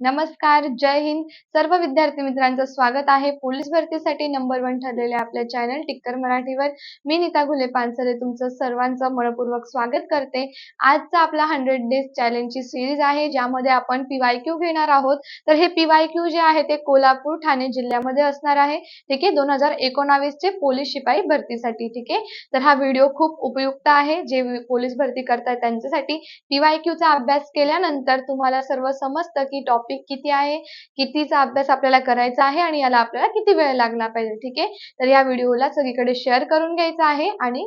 नमस्कार जय हिंद. सर्व विद्यार्थी मित्रांचं स्वागत आहे. पोलीस भरतीसाठी नंबर वन ठरलेल्या आपल्या चॅनल टिक्कर मराठीवर मी नीता घुले पानसरे तुमचं सर्वांचं मनपूर्वक स्वागत करते. आजचा आपला हंड्रेड डेज चॅलेंजची सिरीज आहे ज्यामध्ये आपण पीवाय क्यू घेणार आहोत. तर हे पीवाय क्यू जे आहे ते कोल्हापूर ठाणे जिल्ह्यामध्ये असणार आहे. ठीक आहे दोन हजार एकोणावीसचे पोलीस शिपाई भरतीसाठी ठीक आहे? तर हा व्हिडिओ खूप उपयुक्त आहे. जे पोलीस भरती करतात त्यांच्यासाठी पीवाय क्यूचा अभ्यास केल्यानंतर तुम्हाला सर्व समजतं की टॉपिक टॉपिक किती आहे कितीचा अभ्यास आपल्याला करायचा आहे आणि याला आपल्याला किती वेळ लागला पाहिजे ठीक आहे? तर या व्हिडिओला सगळीकडे शेअर करून घ्यायचा आहे आणि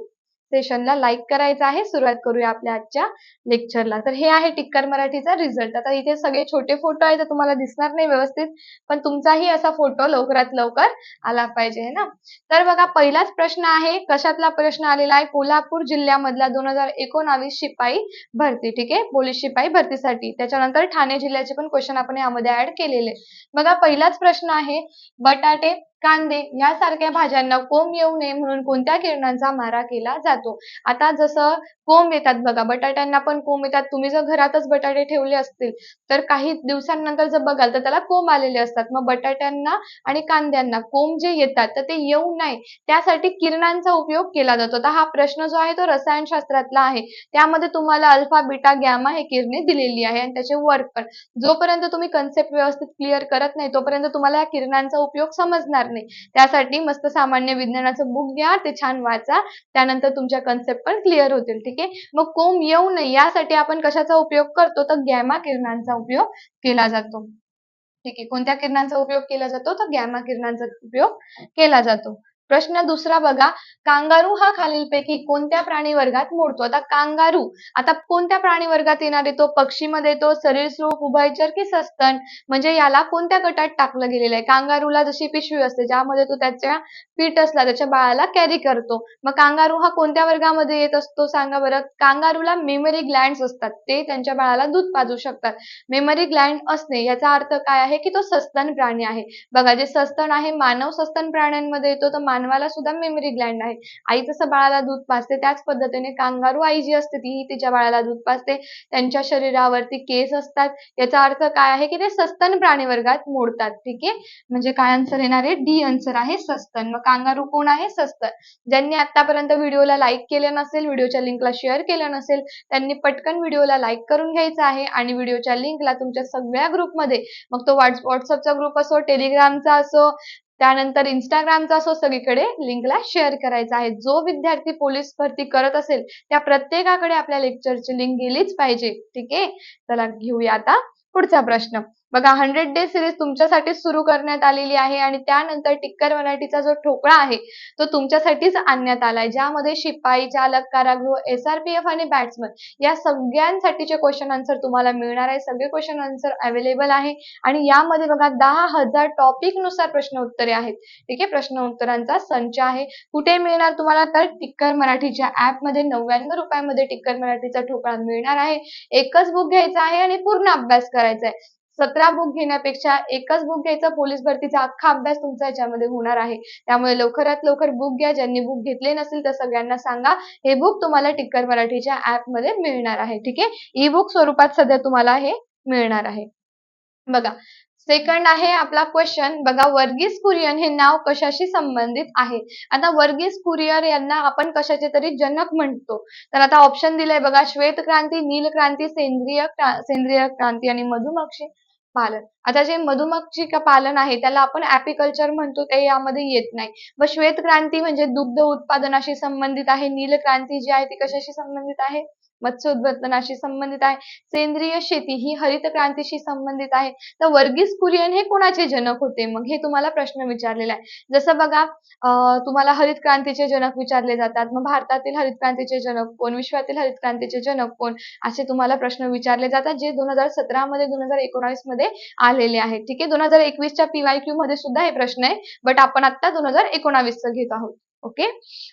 सेशनला लाईक करायचं आहे. सुरुवात करूया आपल्या आजच्या लेक्चरला तर हे आहे टिक्कर मराठीचा रिझल्ट आता इथे सगळे छोटे फोटो आहेत तुम्हाला दिसणार नाही व्यवस्थित पण तुमचाही असा फोटो लवकरात लवकर आला पाहिजे ना? तर बघा पहिलाच प्रश्न आहे कशातला प्रश्न आलेला आहे? कोल्हापूर जिल्ह्यामधला दोन हजार एकोणावीस शिपाई भरती ठीक आहे? पोलीस शिपाई भरतीसाठी. त्याच्यानंतर ठाणे जिल्ह्याचे पण क्वेश्चन आपण यामध्ये ऍड केलेले. बघा पहिलाच प्रश्न आहे बटाटे कांदे यासारख्या भाज्यांना कोंब येऊ नये म्हणून कोणत्या किरणांचा मारा केला जातो? आता जसं कोंब येतात बघा बटाट्यांना पण कोंब येतात. तुम्ही जर घरातच बटाटे ठेवले असतील तर काही दिवसांनंतर जर बघाल तर त्याला कोंब आलेले असतात. मग बटाट्यांना आणि कांद्यांना कोंब जे येतात तर ते येऊ नये. त्यासाठी किरणांचा उपयोग केला जातो. आता हा प्रश्न जो आहे तो रसायनशास्त्रातला आहे. त्यामध्ये तुम्हाला अल्फा बीटा गॅमा हे किरणे दिलेली आहे आणि त्याचे वर्क पण जोपर्यंत तुम्ही कन्सेप्ट व्यवस्थित क्लिअर करत नाही तोपर्यंत तुम्हाला या किरणांचा उपयोग समजणार नाही. त्यासाठी मस्त सामान्य विज्ञानाचं बुक घ्या ते छान वाचा. त्यानंतर तुमच्या कन्सेप्ट पण क्लिअर होतील ठीक आहे? मग कोंब येऊ नये यासाठी आपण कशाचा उपयोग करतो? तर गॅमा किरणांचा उपयोग केला जातो. ठीक आहे? कोणत्या किरणांचा उपयोग केला जातो? तर गॅमा किरणांचा उपयोग केला जातो. प्रश्न दुसरा बघा कांगारू हा खालीलपैकी कोणत्या प्राणी वर्गात मोडतो? आता कांगारू आता कोणत्या प्राणी वर्गात येणार आहे? तो पक्षीमध्ये येतो सरीसृप उभयचर की सस्तन? म्हणजे याला कोणत्या गटात टाकलं गेलेलं आहे? कांगारूला जशी पिशवी असते ज्यामध्ये तो त्याच्या असला त्याच्या बाळाला कॅरी करतो. मग कांगारू हा कोणत्या वर्गामध्ये येत असतो सांगा बरं? कांगारूला मेमरी ग्लँड असतात. ते त्यांच्या बाळाला दूध पाजू शकतात. मेमरी ग्लँड असणे याचा अर्थ काय आहे? की तो सस्तन प्राणी आहे. बघा जे सस्तन आहे मानव सस्तन प्राण्यांमध्ये येतो तर मानवाला सुद्धा मेमरी ग्लँड आहे. आई जसं बाळाला दूध पाजते त्याच पद्धतीने कांगारू आई जी असते तीही तिच्या बाळाला दूध पाजते. त्यांच्या शरीरावरती केस असतात. याचा अर्थ काय आहे की ते सस्तन प्राणी वर्गात मोडतात. ठीक आहे? म्हणजे काय आन्सर येणार आहे? डी आन्सर आहे सस्तन. मग कांगारू कोण आहे? सस्तन. ज्यांनी आतापर्यंत व्हिडिओला लाईक केले नसेल व्हिडिओच्या लिंकला शेअर केलं नसेल त्यांनी पटकन व्हिडिओला लाईक करून घ्यायचा आहे आणि व्हिडिओच्या लिंकला तुमच्या सगळ्या ग्रुपमध्ये मग तो व्हॉट्सअपचा ग्रुप असो टेलिग्रामचा असो त्यानंतर इंस्टाग्रामचा असो सगळीकडे लिंकला शेअर करायचा आहे. जो विद्यार्थी पोलीस भरती करत असेल त्या प्रत्येकाकडे आपल्या लेक्चरची लिंक गेलीच पाहिजे. ठीक? आहे चला घेऊया आता पुढचा प्रश्न. बघा हंड्रेड डे सिरीज तुमच्यासाठी सुरू करण्यात आलेली आहे आणि त्यानंतर टिक्कर मराठीचा जो ठोकळा आहे तो तुमच्यासाठीच आणण्यात आलाय. ज्यामध्ये शिपाई चालक कारागृह एफ आणि बॅट्समन या सगळ्यांसाठीचे क्वेश्चन आन्सर तुम्हाला मिळणार आहे. सगळे क्वेश्चन आन्सर अवेलेबल आहे. आणि यामध्ये बघा दहा हजार टॉपिकनुसार प्रश्न उत्तरे आहेत. ठीक आहे प्रश्न उत्तरांचा संच आहे. कुठे मिळणार तुम्हाला? तर टिक्कर मराठीच्या ऍपमध्ये नव्याण्णव रुपयामध्ये टिक्कर मराठीचा ठोकळा मिळणार आहे. एकच बुक घ्यायचा आहे आणि पूर्ण अभ्यास करायचा आहे. सतरा बुक घेण्यापेक्षा एकच बुक घ्यायचं पोलीस भरतीचा अख्खा अभ्यास तुमचा याच्यामध्ये होणार आहे. त्यामुळे लवकरात लवकर बुक घ्या. ज्यांनी बुक घेतले नसेल तर सगळ्यांना सांगा. हे बुक तुम्हाला टिक्कर मराठीच्या ऍपमध्ये मिळणार आहे. ठीक आहे? ई बुक स्वरूपात सध्या तुम्हाला हे मिळणार आहे. बघा सेकंड आहे आपला क्वेश्चन बघा वर्गीस कुरियन हे नाव कशाशी संबंधित आहे? आता वर्गीस कुरियर यांना आपण कशाचे तरी जनक म्हणतो. तर आता ऑप्शन दिलंय बघा श्वेत क्रांती नील क्रांती सेंद्रिय सेंद्रिय क्रांती आणि मधुमक्षी पालन. आता जे मधुमक्षी पालन आहे त्याला आपण ऍपिकल्चर म्हणतो ते यामध्ये येत नाही. व श्वेत क्रांती म्हणजे दुग्ध उत्पादनाशी संबंधित आहे नील क्रांती जी आहे ती कशाशी संबंधित आहे? मत्स्य उत्पादनाशी संबंधित आहे. सेंद्रिय शेती ही हरित क्रांतीशी संबंधित आहे. तर वर्गीस कुरियन हे कोणाचे जनक होते? मग हे तुम्हाला प्रश्न विचारलेला आहे. जसं बघा तुम्हाला हरित क्रांतीचे जनक विचारले जातात. मग भारतातील हरित क्रांतीचे जनक कोण? विश्वातील हरित क्रांतीचे जनक कोण? असे तुम्हाला प्रश्न विचारले जातात जे दोन हजार सतरा मध्ये दोन हजार एकोणावीसमध्ये आलेले आहेत. ठीक आहे? दोन हजार एकवीसच्या पीवाय क्यू मध्ये सुद्धा हे प्रश्न आहे बट आपण आता दोन हजार एकोणावीसचं घेत आहोत. ओके?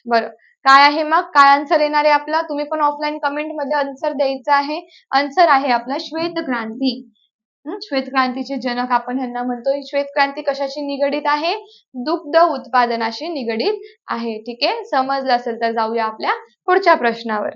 बरं. काय आहे मग? काय आन्सर येणार आहे आपला? तुम्ही पण ऑफलाईन कमेंटमध्ये आन्सर द्यायचा आहे. आन्सर आहे आपला श्वेत क्रांती. श्वेत क्रांतीचे जनक आपण यांना म्हणतो श्वेत क्रांती कशाशी निगडीत आहे? दुग्ध उत्पादनाशी निगडीत आहे. ठीक आहे? समजलं असेल तर जाऊया आपल्या पुढच्या प्रश्नावर.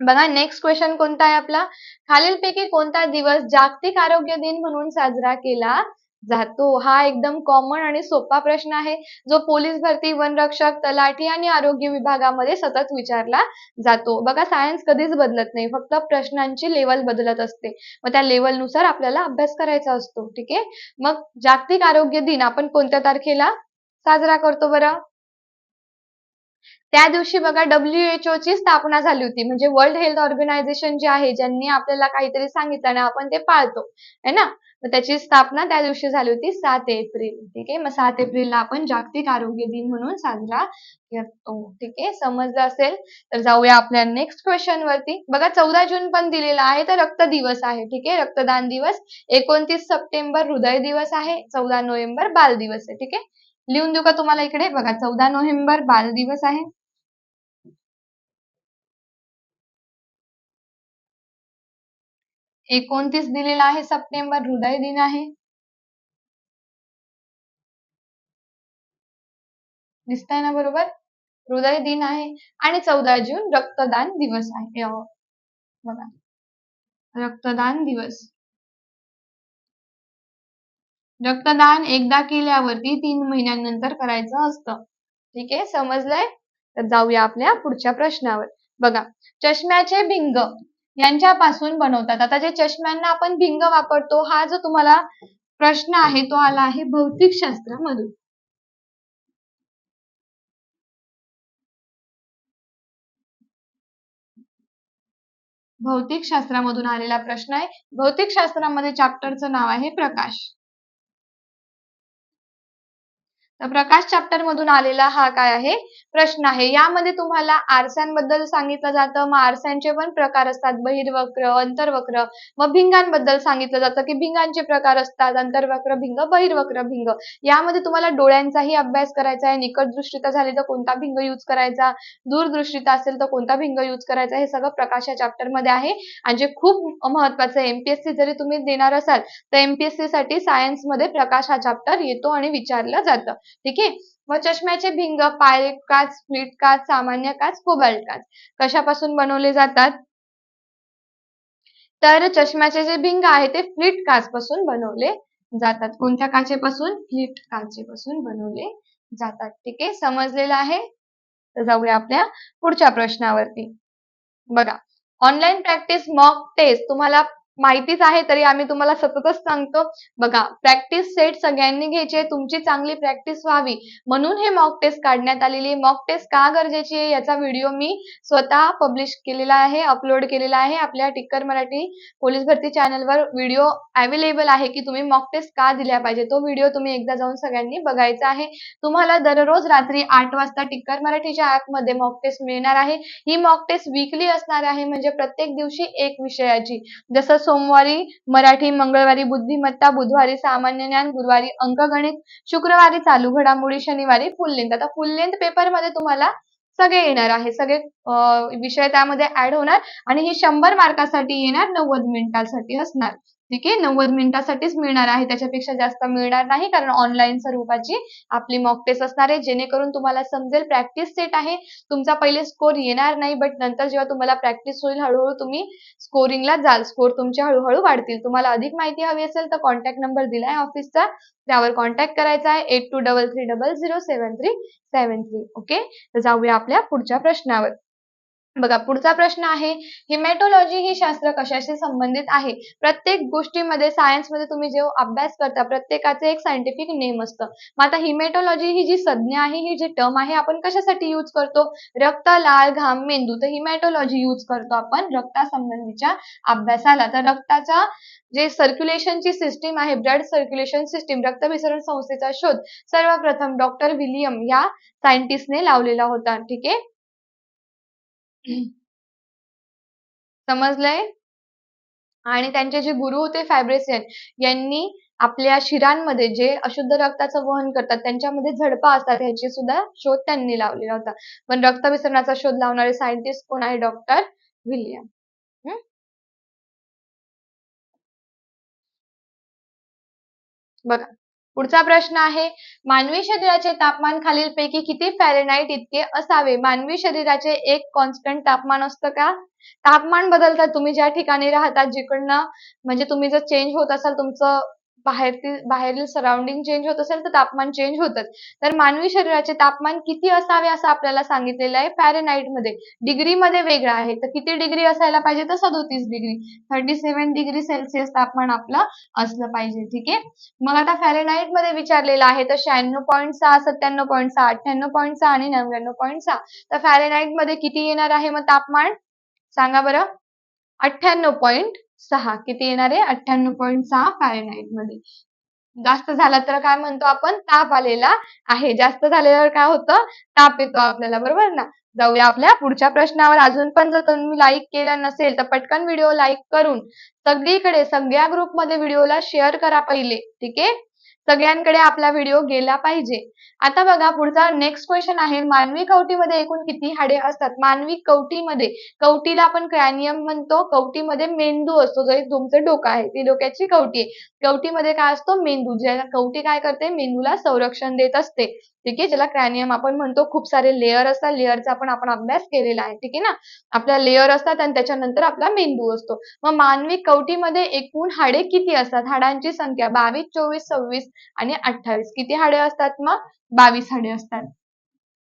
बघा नेक्स्ट क्वेश्चन कोणता आहे आपला? खालीलपैकी कोणता दिवस जागतिक आरोग्य दिन म्हणून साजरा केला जातो. हा एकदम कॉमन आणि सोपा प्रश्न आहे जो पोलीस भरती वनरक्षक तलाठी आणि आरोग्य विभागामध्ये सतत विचारला जातो. बघा सायन्स कधीच बदलत नाही फक्त प्रश्नांची लेवल बदलत असते. मग त्या लेवलनुसार आपल्याला अभ्यास करायचा असतो ठीक आहे? मग जागतिक आरोग्य दिन आपण कोणत्या तारखेला साजरा करतो बरं? त्या दिवशी बघा डब्ल्यूएचओ ची स्थापना झाली होती. म्हणजे वर्ल्ड हेल्थ ऑर्गनायझेशन जे आहे ज्यांनी आपल्याला काहीतरी सांगितलं आणि आपण ते पाळतो. है ना? त्याची स्थापना त्या दिवशी झाली होती सात एप्रिल. ठीक आहे? मग सात एप्रिलला आपण जागतिक आरोग्य दिन म्हणून साजरा करतो. ठीक आहे? समजलं असेल? तर जाऊया आपल्या नेक्स्ट क्वेश्चन वरती. बघा चौदा जून पण दिलेला आहे तर रक्त दिवस आहे. ठीक आहे? रक्तदान दिवस. एकोणतीस सप्टेंबर हृदय दिवस आहे चौदा नोव्हेंबर बाल दिवस आहे. ठीक आहे? लिहून देऊ का तुम्हाला इकडे? बघा चौदा नोव्हेंबर बाल दिवस आहे. एकोणतीस दिलेला आहे सप्टेंबर हृदय दिन आहे. दिसतंय ना बरोबर? हृदय दिन आहे आणि चौदा जून रक्तदान दिवस आहे. बघा. रक्तदान दिवस. रक्तदान एकदा केल्यावरती तीन महिन्यांनंतर करायचं असतं. ठीक आहे? समजलंय? तर जाऊया आपल्या पुढच्या प्रश्नावर. बघा चष्म्याचे भिंग यांच्यापासून बनवतात. आता जे चष्म्यांना आपण भिंग वापरतो हा जो तुम्हाला प्रश्न आहे तो आला आहे भौतिक शास्त्रामधून भौतिक शास्त्रामधून आलेला प्रश्न आहे. भौतिक शास्त्रामध्ये चॅप्टरचं नाव आहे प्रकाश. तर प्रकाश चॅप्टर मधून आलेला हा काय आहे? प्रश्न आहे. यामध्ये तुम्हाला आरशांबद्दल सांगितलं जातं. मग आरशांचे पण प्रकार असतात. बहिर्वक्र अंतर्वक्र. मग भिंगांबद्दल सांगितलं जातं की भिंगांचे प्रकार असतात. अंतर्वक्र भिंग बहिर्वक्र भिंग. यामध्ये तुम्हाला डोळ्यांचाही अभ्यास करायचा आहे. निकट दृष्टीचा झाली तर कोणता भिंग युज करायचा? दूरदृष्टीचा असेल तर कोणता भिंग युज करायचा? हे सगळं प्रकाश या चॅप्टरमध्ये आहे. आणि जे खूप महत्वाचं आहे एमपीएससी जरी तुम्ही देणार असाल तर एमपीएससी साठी सायन्समध्ये प्रकाश हा चॅप्टर येतो आणि विचारलं जातं. ठीक आहे? मग चष्म्याचे भिंग पायल काच स्प्लिट काच सामान्य काच कोबाल्ट काच कशापासून बनवले जातात? तर चष्म्याचे जे भिंग आहे ते फ्लिट काच पासून बनवले जातात. कोणत्या काचेपासून? फ्लिट काचेपासून बनवले जातात. ठीक आहे? समजलेलं आहे? तर जाऊया आपल्या पुढच्या प्रश्नावरती. बघा ऑनलाईन प्रॅक्टिस मॉक टेस्ट तुम्हाला माहितीच आहे तरी आम्ही तुम्हाला सततच सांगतो. बघा प्रॅक्टिस सेट सगळ्यांनी घ्यायचे तुमची चांगली प्रॅक्टिस व्हावी. म्हणून हे मॉक टेस्ट काढण्यात आलेली मॉक टेस्ट का गरजेची आहे? याचा व्हिडिओ मी स्वतः पब्लिश केलेला आहे अपलोड केलेला आहे. आपल्या टिक्कर मराठी पोलीस भरती चॅनलवर व्हिडिओ अवेलेबल आहे की तुम्ही मॉक टेस्ट का दिल्या पाहिजे? तो व्हिडिओ तुम्ही एकदा जाऊन सगळ्यांनी बघायचा आहे. तुम्हाला दररोज रात्री आठ वाजता टिक्कर मराठीच्या ऍपमध्ये मॉक टेस्ट मिळणार आहे. ही मॉक टेस्ट वीकली असणार आहे म्हणजे प्रत्येक दिवशी एक विषयाची. जसं सोमवारी मराठी मंगळवारी बुद्धिमत्ता बुधवारी सामान्य ज्ञान गुरुवारी अंकगणित शुक्रवारी चालू घडामोडी शनिवारी फुल लेंथ आता फुल लेंथ पेपरमध्ये तुम्हाला सगळे येणार आहे. सगळे विषय त्यामध्ये ऍड होणार आणि ही शंभर मार्कासाठी येणार नव्वद मिनिटांसाठी असणार. ठीक आहे? नव्वद मिनिटासाठीच मिळणार आहे. त्याच्यापेक्षा जास्त मिळणार नाही कारण ऑनलाईन स्वरूपाची आपली मॉक टेस्ट असणार आहे. जेणेकरून तुम्हाला समजेल प्रॅक्टिस सेट आहे. तुमचा पहिले स्कोर येणार नाही बट नंतर जेव्हा तुम्हाला प्रॅक्टिस होईल हळूहळू तुम्ही स्कोरिंगला जाल. स्कोर तुमचे हळूहळू वाढतील. तुम्हाला अधिक माहिती हवी असेल तर कॉन्टॅक्ट नंबर दिलाय ऑफिसचा त्यावर कॉन्टॅक्ट करायचा आहे. Eight two double three double zero seven three seven three okay तर जाऊया आपल्या पुढच्या प्रश्नावर. बघा पुढचा प्रश्न आहे हिमॅटोलॉजी ही शास्त्र कशाशी संबंधित आहे? प्रत्येक गोष्टीमध्ये सायन्समध्ये तुम्ही जेव्हा अभ्यास करता प्रत्येकाचे एक सायंटिफिक नेम असतं. मग आता हिमॅटोलॉजी ही जी संज्ञा आहे ही जी टर्म आहे आपण कशासाठी यूज करतो? रक्त लाल घाम मेंदू तर हिमॅटोलॉजी यूज करतो आपण रक्तासंबंधीच्या अभ्यासाला. तर रक्ताचा जे सर्क्युलेशनची सिस्टीम आहे ब्लड सर्क्युलेशन सिस्टीम रक्तभिसरण संस्थेचा शोध सर्वप्रथम डॉक्टर विलियम या सायंटिस्टने लावलेला होता. ठीक आहे? समजलंय? आणि त्यांचे जे गुरु होते फॅब्रेसियन यांनी आपल्या शिरांमध्ये जे अशुद्ध रक्ताचं वहन करतात त्यांच्यामध्ये झडपा असतात ह्याची सुद्धा शोध त्यांनी लावलेला होता. पण रक्त विसरणाचा शोध लावणारे सायंटिस्ट कोण आहे? Doctor William. बघा. पुढचा प्रश्न आहे मानवी शरीराचे तापमान खालीलपैकी किती फॅरेनाईट इतके असावे? मानवी शरीराचे एक कॉन्स्टंट तापमान असतं का? तापमान बदलतात तुम्ही ज्या ठिकाणी राहतात जिकडनं म्हणजे तुम्ही जर चेंज होत असाल तुमचं बाहेरतील बाहेरील सराउंडिंग चेंज होत असेल तर तापमान चेंज होतं तर मानवी शरीराचे तापमान किती असावे असं आपल्याला सांगितलेलं आहे फॅरेनाईटमध्ये. डिग्री मध्ये वेगळं आहे. तर किती डिग्री असायला पाहिजे तर सदोतीस degree thirty seven degree celsius तापमान आपलं असलं पाहिजे. ठीक आहे? मग आता फॅरेनाईटमध्ये विचारलेलं आहे तर शहाण्णव पॉईंट सहा सत्त्याण्णव पॉईंट सहा अठ्ठ्याण्णव पॉईंट सहा आणि नव्याण्णव पॉईंट सहा. तर फॅरेनाईटमध्ये किती येणार आहे मग तापमान? सांगा बरं. अठ्ठ्याण्णव पॉईंट सहा. किती येणार आहे? अठ्ठ्याण्णव पॉईंट सहा फॅरेनहाईटमध्ये. जास्त झाला तर काय म्हणतो आपण? ताप आलेला आहे. जास्त झाल्यावर काय होतं? ताप येतो आपल्याला बरोबर ना? जाऊया आपल्या पुढच्या प्रश्नावर. अजून पण जर तुम्ही लाईक केलं नसेल तर पटकन व्हिडिओ लाईक करून सगळीकडे सगळ्या ग्रुपमध्ये व्हिडिओला शेअर करा पहिले. ठीक आहे? सगळ्यांकडे आपला व्हिडिओ गेला पाहिजे. आता बघा पुढचा नेक्स्ट क्वेश्चन आहे मानवी कवटीमध्ये एकूण किती हाडे असतात? मानवी कवटीमध्ये कवटीला आपण क्रॅनियम म्हणतो कवटीमध्ये मेंदू असतो जो तुमचं डोकं आहे ती डोक्याची कवटी आहे. कवटीमध्ये काय असतो? मेंदू ज्याला कवटी काय करते? मेंदूला संरक्षण देत असते. ठीक आहे? ज्याला क्रॅनियम आपण म्हणतो खूप सारे लेअर असतात लेअरचा पण आपण अभ्यास केलेला आहे. ठीक आहे ना? आपल्या लेअर असतात आणि त्याच्यानंतर आपला मेंदू असतो. मग मानवी कवटीमध्ये एकूण हाडे किती असतात? हाडांची संख्या बावीस चोवीस सव्वीस आणि अठ्ठावीस. किती हाडे असतात मग? बावीस हाडे असतात.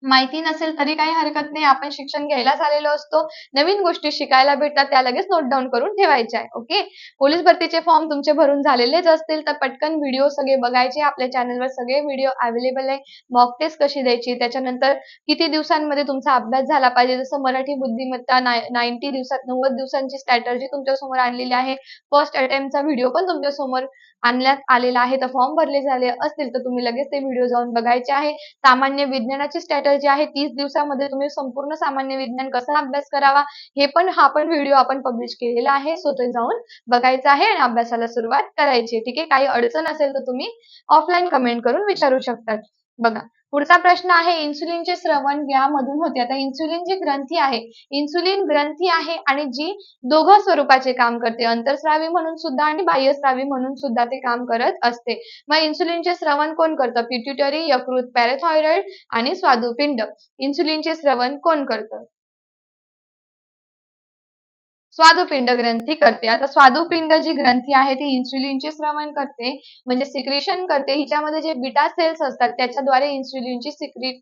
माहिती नसेल तरी काही हरकत नाही. आपण शिक्षण घ्यायलाच आलेलो असतो. नवीन गोष्टी शिकायला भेटतात त्या लगेच नोट डाऊन करून ठेवायच्या आहे. ओके पोलीस भरतीचे फॉर्म तुमचे भरून झालेलेच असतील तर पटकन व्हिडिओ सगळे बघायचे. आपल्या चॅनलवर सगळे व्हिडिओ अवेलेबल आहे. मॉक टेस्ट कशी द्यायची? त्याच्यानंतर किती दिवसांमध्ये तुमचा अभ्यास झाला पाहिजे? जसं मराठी बुद्धिमत्ता नाईन्टी दिवसात नव्वद दिवसांची स्ट्रॅटर्जी तुमच्यासमोर आणलेली आहे. फर्स्ट अटेम्प्टचा व्हिडिओ पण तुमच्यासमोर आणण्यात आलेला आहे. तर फॉर्म भरले झाले असतील तर तुम्ही लगेच ते व्हिडिओ जाऊन बघायचे आहे. सामान्य विज्ञानाची स्ट्रॅटर्जी आहे तीस दिवसामध्ये तुम्ही संपूर्ण सामान्य विज्ञान कसा अभ्यास करावा हे पण हा पण व्हिडिओ आपण पब्लिश केलेला आहे. सो ते जाऊन बघायचं आहे आणि अभ्यासाला सुरुवात करायची ठीक आहे? काही अडचण असेल तर तुम्ही ऑफलाईन कमेंट करून विचारू शकतात. बघा पुढचा प्रश्न आहे इन्सुलिनचे श्रवण यामधून होते. आता इन्सुलिन जी ग्रंथी आहे इन्सुलिन ग्रंथी आहे आणि जी दोघं स्वरूपाचे काम करते. अंतरस्रावी म्हणून सुद्धा आणि बाह्यस्रावी म्हणून सुद्धा ते काम करत असते. मग इन्सुलिनचे श्रवण कोण करतं? पिट्युटरी यकृत पॅरेथॉयरॉइड आणि स्वादुपिंड. इन्सुलिनचे श्रवण कोण करतं? स्वादुपिंड ग्रंथी करते. आता स्वादुपिंड जी ग्रंथी आहे ती इन्सुलिनचे श्रवण करते. म्हणजे सिक्रेशन करते. हिच्यामध्ये जे बिटा सेल्स असतात त्याच्याद्वारे इन्सुलिनची सिक्री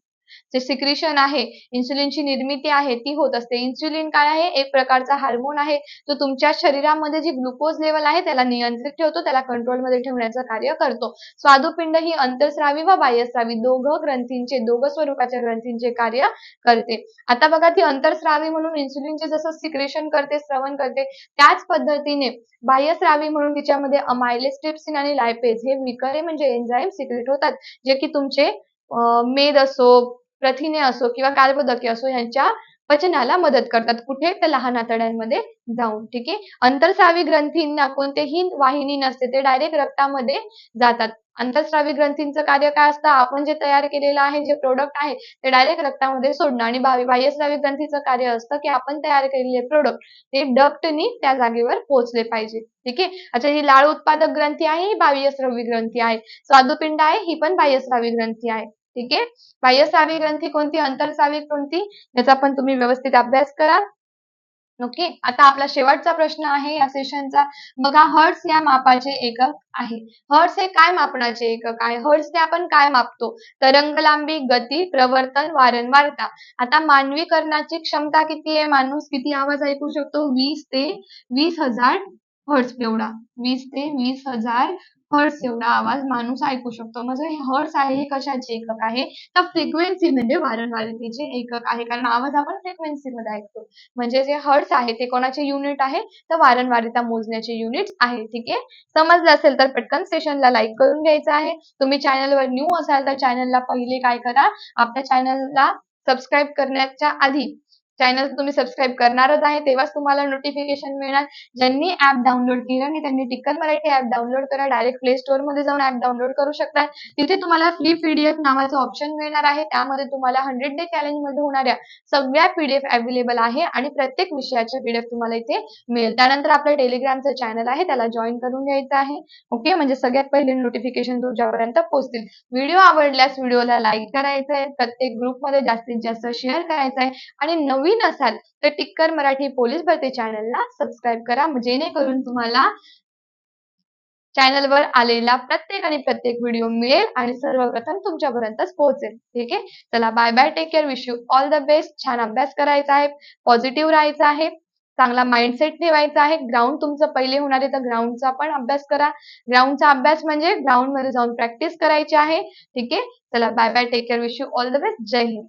जे सिक्रिशन आहे इन्सुलिनची निर्मिती आहे ती होत असते. इन्सुलिन काय आहे? एक प्रकारचा हार्मोन आहे जो तुमच्या शरीरामध्ये जी ग्लुकोज लेवल आहे त्याला नियंत्रित ठेवतो त्याला कंट्रोलमध्ये ठेवण्याचं कार्य करतो. स्वादुपिंड ही अंतरस्रावी व बाह्यस्रावी दोघं ग्रंथींचे दोघं स्वरूपाच्या ग्रंथींचे कार्य करते. आता बघा ती अंतरस्रावी म्हणून इन्सुलिनचे जसं सिक्रेशन करते श्रवण करते त्याच पद्धतीने बाह्यस्रावी म्हणून तिच्यामध्ये अमायलेस्टिप्सिन आणि लायपेज हे विकरे म्हणजे एन्झाईम सिक्रेट होतात जे की तुमचे मेद असो प्रथिने असो किंवा कार्बोदके असो यांच्या पचनाला मदत करतात. कुठे? तर लहान आतड्यांमध्ये जाऊन. ठीक आहे? अंतरस्रावी ग्रंथींना कोणतेही वाहिनी नसते ते डायरेक्ट रक्तामध्ये जातात. अंतरस्रावी ग्रंथींचं कार्य काय असतं? आपण जे तयार केलेलं आहे जे प्रोडक्ट आहे ते डायरेक्ट रक्तामध्ये सोडणं. आणि बाह्यस्रावी ग्रंथीचं कार्य असतं की आपण तयार केलेले प्रोडक्ट ते डक्टनी त्या जागेवर पोहोचले पाहिजे. ठीक आहे? अच्छा ही लाळ उत्पादक ग्रंथी आहे ही बाह्यस्रावी ग्रंथी आहे. स्वादुपिंड आहे ही पण बाह्यस्रावी ग्रंथी आहे. ठीक आहे? बाह्यस्रावी ग्रंथी कोणती? अंतरस्रावी कोणती याचा पण तुम्ही व्यवस्थित अभ्यास करा. ओके आता आपला शेवटचा प्रश्न आहे या सेशनचा बघा हर्ट्स या मापाचे एकक आहे. हर्ट्स हे काय मापनाचे एकक आहे? हर्ट्सने आपण काय मापतो? तरंग लांबी गती प्रवर्तन वारंवारता. आता मानवीकरणाची क्षमता किती आहे माणूस? किती आवाज ऐकू शकतो? वीस ते वीस हजार हर्ट्स एवढा. वीस ते वीस हजार हर्ट्स एवढा आवाज माणूस ऐकू शकतो. म्हणजे हर्ट्स आहे हे कशाचे एकक आहे? तर फ्रिक्वेन्सी म्हणजे वारंवारतेचे एकक आहे. कारण आवाज आपण फ्रिक्वेन्सी मध्ये ऐकतो. म्हणजे जे हर्ट्स आहे ते कोणाचे युनिट आहे? तर वारंवारिता मोजण्याचे युनिट आहे. ठीक आहे? समजलं असेल तर पटकन सेशनला लाईक करून घ्यायचं आहे. तुम्ही चॅनलवर न्यू असाल तर चॅनलला पहिले काय करा? आपल्या चॅनलला सबस्क्राईब करण्याच्या आधी चॅनल तुम्ही सबस्क्राईब करणारच आहे तेव्हाच तुम्हाला नोटिफिकेशन मिळणार. ज्यांनी ऍप डाउनलोड केलं नाही त्यांनी टिक्कर मराठी ऍप डाउनलोड करा. डायरेक्ट प्ले स्टोअरमध्ये जाऊन ऍप डाउनलोड करू शकता. तिथे तुम्हाला फ्री पीडीएफ नावाचं ऑप्शन मिळणार आहे. त्यामध्ये तुम्हाला हंड्रेड डे चॅलेंजमध्ये होणाऱ्या सगळ्या पीडीएफ अवेलेबल आहे आणि प्रत्येक विषयाच्या पीडीएफ तुम्हाला इथे मिळेल. त्यानंतर आपलं टेलिग्रामचं चॅनल आहे त्याला जॉईन करून घ्यायचं आहे. ओके म्हणजे सगळ्यात पहिले नोटिफिकेशन तुमच्यापर्यंत पोहोचतील. व्हिडिओ आवडल्यास व्हिडिओला लाईक करायचं आहे प्रत्येक ग्रुपमध्ये जास्तीत जास्त शेअर करायचं आहे आणि नवीन असाल तर टिक्कर मराठी पोलीस भरती चॅनलला सबस्क्राईब करा. जेणेकरून तुम्हाला चॅनलवर आलेला प्रत्येक आणि प्रत्येक व्हिडिओ मिळेल आणि सर्वप्रथम तुमच्यापर्यंतच पोहोचेल. ठीक आहे? चला bye bye take care wish you all the best छान अभ्यास करायचा आहे पॉझिटिव्ह राहायचा आहे चांगला माइंडसेट ठेवायचा आहे. ग्राउंड तुमचं पहिले होणार आहे तर ग्राउंडचा पण अभ्यास करा. ग्राउंडचा अभ्यास म्हणजे ग्राउंडमध्ये जाऊन प्रॅक्टिस करायची आहे. ठीक आहे? चला bye bye take care wish you all the best Jai Hind.